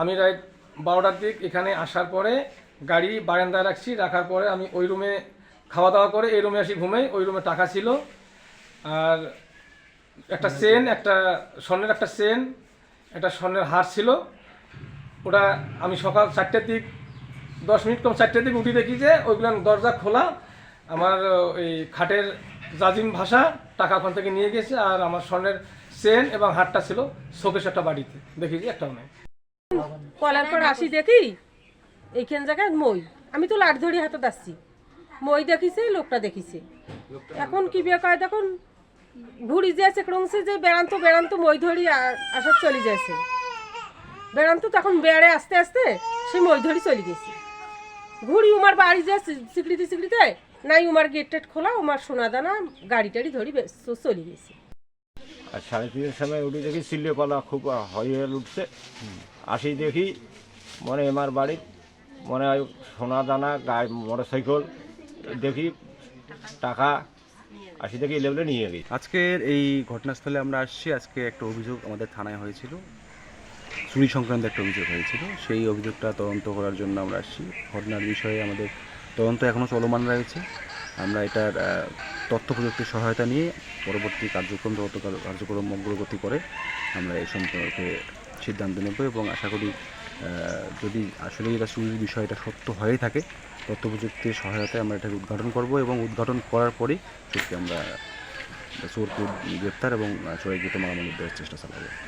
আমি রাত বারোটার দিক এখানে আসার পরে গাড়ি বারান্দায় রাখছি রাখার পরে আমি ওই রুমে খাওয়া দাওয়া করে এই রুমে আসি ঘুমাই ওই রুমে টাকা ছিল। আর একটা চেন একটা স্বর্ণের একটা চেন একটা স্বর্ণের হার ছিল। ওটা আমি সকাল চারটের দিক দশ মিনিট কম চারটের দিক উঠি দেখি যে ওইগুলো দরজা খোলা। আমার ওই খাটের জাজিম ভাষা টাকা ওখান থেকে নিয়ে গেছে আর আমার স্বর্ণের চেন এবং হারটা ছিল শোকেশ একটা বাড়িতে। দেখি যে একটাও নেই। কলার পর আসি দেখি, এইখান জায়গায় মই। আমি তো লাট ধরি হাতে আসছি মই দেখিছে, লোকটা দেখিছে। এখন কি বিয়ে কয় দেখুন ঘুরি যাচ্ছে ক্রমশে যে বেড়ান্ত বেড়ান্ত মই ধরি আসার চলে যাচ্ছে বেড়ান্ত তখন বেড়ে আস্তে আস্তে সে মই ধরি চলে গেছে। ঘুরি উমার বাড়ি যায় সিকড়িতে সিকড়িতে, নাই উমার গেট টেট খোলা, উমার সোনা দানা, গাড়ি টাড়ি ধরি চলে গেছে। আর সাড়ে তিনের সময় উঠে দেখি সিল্লে কলা খুব হয়ে উঠছে। আসি দেখি, মনে আমার বাড়ি মনে হয় সোনা দানা, গায়ে মোটর সাইকেল দেখি টাকা, আসি দেখি লেভেলে নিয়ে গেছি। আজকের এই ঘটনাস্থলে আমরা আসছি, আজকে একটা অভিযোগ আমাদের থানায় হয়েছিল। চুরি সংক্রান্ত একটা অভিযোগ হয়েছিল। সেই অভিযোগটা তদন্ত করার জন্য আমরা আসছি। ঘটনার বিষয়ে আমাদের তদন্ত এখনও চলমান রয়েছে। আমরা এটার তথ্য প্রযুক্তির সহায়তা নিয়ে পরবর্তী কার্যক্রম, যত কার্যক্রম অগ্রগতি করে, আমরা এই সম্পর্কে সিদ্ধান্ত নেব এবং আশা করি যদি আসলে এটা চুরির বিষয়টা সত্য হয়ে থাকে তথ্য প্রযুক্তির সহায়তায় আমরা এটাকে উদ্ঘাটন করব এবং উদ্ঘাটন করার পরেই চোরকে আমরা চোরকে গ্রেপ্তার এবং চোরাইকৃত মারামারি দেওয়ার চেষ্টা চালাবো।